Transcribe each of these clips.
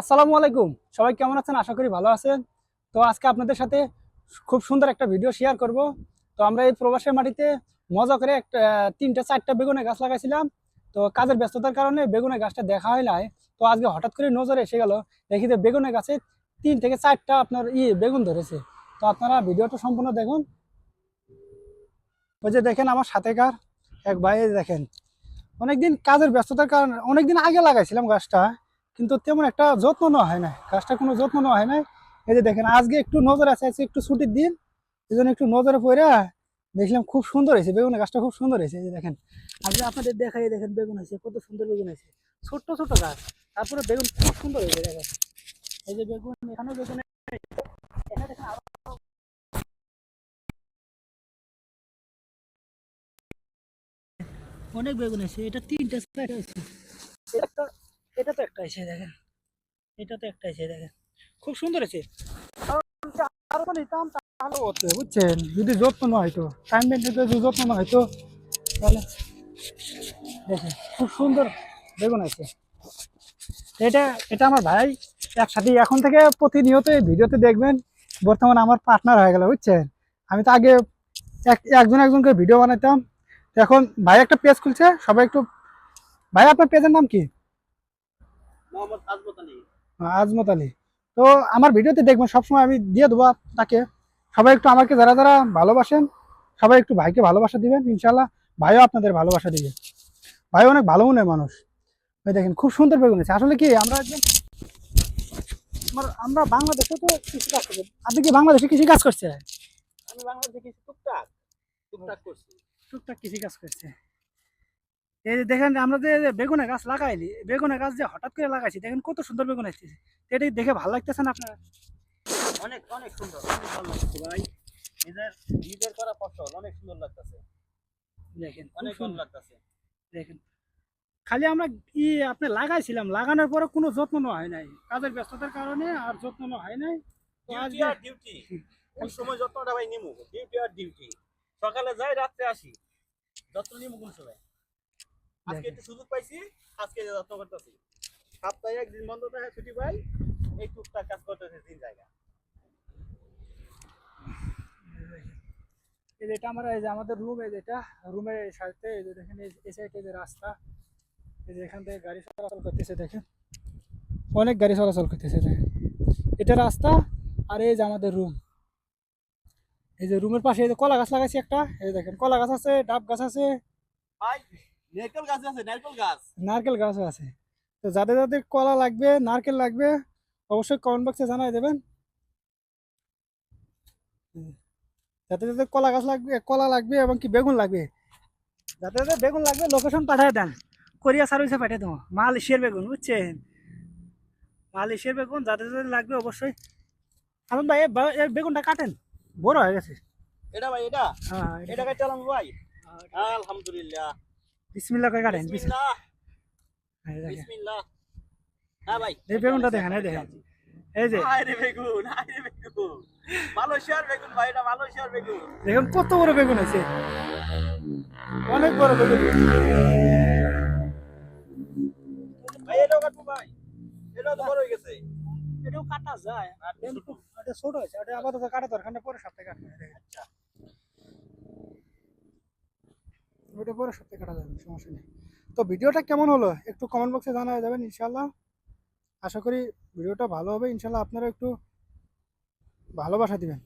আসসালামু আলাইকুম। সবাই কেমন আছেন? আশা করি ভালো আছেন। তো আজকে আপনাদের সাথে খুব সুন্দর একটা ভিডিও শেয়ার করব। তো আমরা এই প্রবাসের মাটিতে মজা করে একটা তিনটা, চারটা বেগুনের গাছ লাগাইছিলাম। তো কাজের ব্যস্ততার কারণে বেগুনের গাছটা দেখা হয় নাই। তো আজকে হঠাৎ করে নজরে এসে গেল, দেখি যে বেগুনের গাছে তিন থেকে চারটা আপনার ই বেগুন ধরেছে। তো আপনারা ভিডিওটা সম্পূর্ণ দেখুন। ওই যে দেখেন আমার সাথেকার এক ভাই দেখেন। অনেকদিন কাজের ব্যস্ততার কারণে, অনেকদিন আগে লাগাইছিলাম গাছটা। কিন্তু তেমন একটা যত্ন নেওয়া হয় না। গাছটা কোনো যত্ন নেওয়া হয় না। এই যে দেখেন, আজকে একটু নজর আছে, আজকে একটু ছুটির দিন। এই জন্য একটু নজরে পড়ে দেখলাম খুব সুন্দর হয়েছে, বেগুনের গাছটা খুব সুন্দর হয়েছে। এই যে দেখেন, আজকে আপনাদের দেখাই, দেখেন বেগুন হয়েছে, কত সুন্দর বেগুন হয়েছে। ছোট্ট ছোট গাছ, তারপরে বেগুন খুব সুন্দর হয়েছে, দেখেন। এই যে বেগুন, এখানেও বেগুন এখানে অনেক বেগুন আছে এটা তিনটা, চারটা আছে এটা তো একটা আছে দেখেন। এটা তো একটা আছে দেখেন। খুব সুন্দর আছে বুঝছেন? যদি যত্ন না হয়তো টাইম মেনটেন যদি যত্ন না হয়তো তাহলে দেখেন, খুব সুন্দর বেগুন আছে। এটা এটা আমার ভাই একসাথে এখন থেকে প্রতিনিয়ত এই ভিডিওতে দেখবেন, বর্তমানে আমার পার্টনার হয়ে গেল, বুঝছেন? আমি তো আগে এক, একজন একজনকে ভিডিও বানাতাম তো এখন ভাই একটা পেজ খুলছে, সবাই একটু ভাই, আপনার পেজের নাম কি? মোহাম্মদ আজমত আলী। আজমত আলী। তো আমার ভিডিওতে দেখবেন সবসময় আমি দিয়ে দেবো তাকে। সবাই একটু আমাকে যারা যারা ভালোবাসেন সবাই একটু ভাইকে ভালোবাসা দিবেন ইনশাল্লাহ ভাইও আপনাদের ভালোবাসা দিবে। ভাই অনেক ভালো মনে মানুষ। ওই দেখেন খুব সুন্দর বেগুন আছে আসলে কি আমরা একজন আমার- বাংলাদেশে তো কৃষি কাজ করছি আপনি কি বাংলাদেশে কৃষি কাজ করছে আমি বাংলাদেশে কিছু টুকটাক। টুকটাক করছি। টুকটাক কৃষি কাজ করছে এই যে দেখেন আমরা যে বেগুনের গাছ লাগাইলি বেগুনের গাছ যে হঠাৎ করে লাগাইছি দেখেন কত সুন্দর বেগুন আসছে এটা দেখে ভালো লাগতেছে না আপনার? অনেক অনেক সুন্দর। অনেক ভালো লাগছে ভাই নিজের নিজের করা ফসল অনেক সুন্দর লাগতেছে। দেখেন অনেক ভালো সুন্দর। লাগতেছে। দেখেন খালি আমরা ই আপনি লাগাইছিলাম লাগানোর পরে কোনো যত্ন নেওয়া হয় নাই। কাজের ব্যস্ততার কারণে আর যত্ন নেওয়া হয় নাই। ডিউটি আর ডিউটি ওই সময় যত্নটা ভাই নিমু। ডিউটি আর ডিউটি সকালে যাই রাত্রে আসি। যত্ন নিমু কোন সময়? আজকে একটু সুযোগ পাইছি আজকে যত্ন করতেছি। সপ্তাহে একদিন বন্ধ থাকে ছুটি পাই এই টুকটাক কাজ করতেছে তিন জায়গা। এই যে এটা আমার এই যে আমাদের রুম এই যেটা রুমের সাথে এই যে দেখেন এই- এই সাইডে যে রাস্তা এই যে এখান থেকে গাড়ি চলাচল করতেছে দেখেন। অনেক গাড়ি চলাচল করতেছে দেখেন। এটা রাস্তা আর এই যে আমাদের রুম এই যে রুমের পাশে এই যে কলা গাছ লাগাইছি একটা এই দেখেন কলা গাছ আছে ডাব গাছ আছে। ভাই নারকেল গাছ আছে নারকেল গাছ। নারকেল গাছও আছে। তো যাদের যাদের কলা লাগবে নারকেল লাগবে অবশ্যই কমেন্ট বক্সে জানাই দেবেন। যাতে যাতে কলা গাছ লাগবে কলা লাগবে এবং কি বেগুন লাগবে যাতে যাতে বেগুন লাগবে লোকেশন পাঠিয়ে দেন। কোরিয়া সার্ভিসে পাঠিয়ে দেবো। মাল এশিয়ার বেগুন বুঝছেন? মাল এশিয়ার বেগুন যাতে যাতে লাগবে অবশ্যই। এখন ভাই এর বেগুনটা কাটেন। বড় হয়ে গেছে। এটা ভাই এটা? হ্যাঁ এটা কাটতে ভাই? আলহামদুলিল্লাহ। বিসমিল্লা করে কাটেন। বিসমিল্লাহ। হ্যাঁ ভাই। এই বেগুনটা দেখেন এই দেখেন। এই যে। আরে বেগুন আরে বেগুন। মালয়েশিয়ার বেগুন ভাই এটা মালয়েশিয়ার বেগুন। দেখুন কত বড় বেগুন আছে। অনেক বড় বেগুন। ভাই এটাও কাটবো ভাই এটাও তো বড় হয়ে গেছে। এটাও কাটা যায় আর এটা ছোট আছে এটা আপাতত কাটা দরকার পরে সপ্তাহে কাটবে দেখেন। আচ্ছা ওটা পরে সপ্তাহে কাটা যাবে, সমস্যা নেই। তো ভিডিওটা কেমন হলো? একটু কমেন্ট বক্সে জানা যাবেন ইনশাল্লাহ আশা করি ভিডিওটা ভালো হবে ইনশাল্লাহ আপনারা একটু ভালোবাসা দিবেন।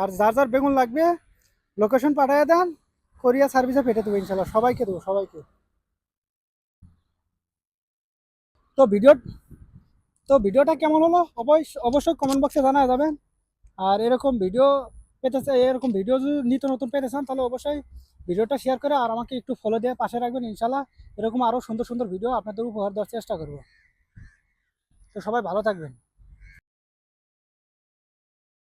আর যার যার বেগুন লাগবে লোকেশন পাঠিয়ে দেন কোরিয়া সার্ভিসে পেটে দেবো ইনশাল্লাহ সবাইকে দেবো, সবাইকে। তো ভিডিও তো ভিডিওটা কেমন হলো? অবশ্য অবশ্যই কমেন্ট বক্সে জানা যাবেন। আর এরকম ভিডিও পেতে এরকম ভিডিও যদি নিত্য নতুন পেতে চান, তাহলে অবশ্যই ভিডিওটা শেয়ার করে আর আমাকে একটু ফলো দিয়ে পাশে রাখবেন ইনশাল্লাহ এরকম আরও সুন্দর সুন্দর ভিডিও আপনাদের উপহার দেওয়ার চেষ্টা করব। তো সবাই ভালো থাকবেন।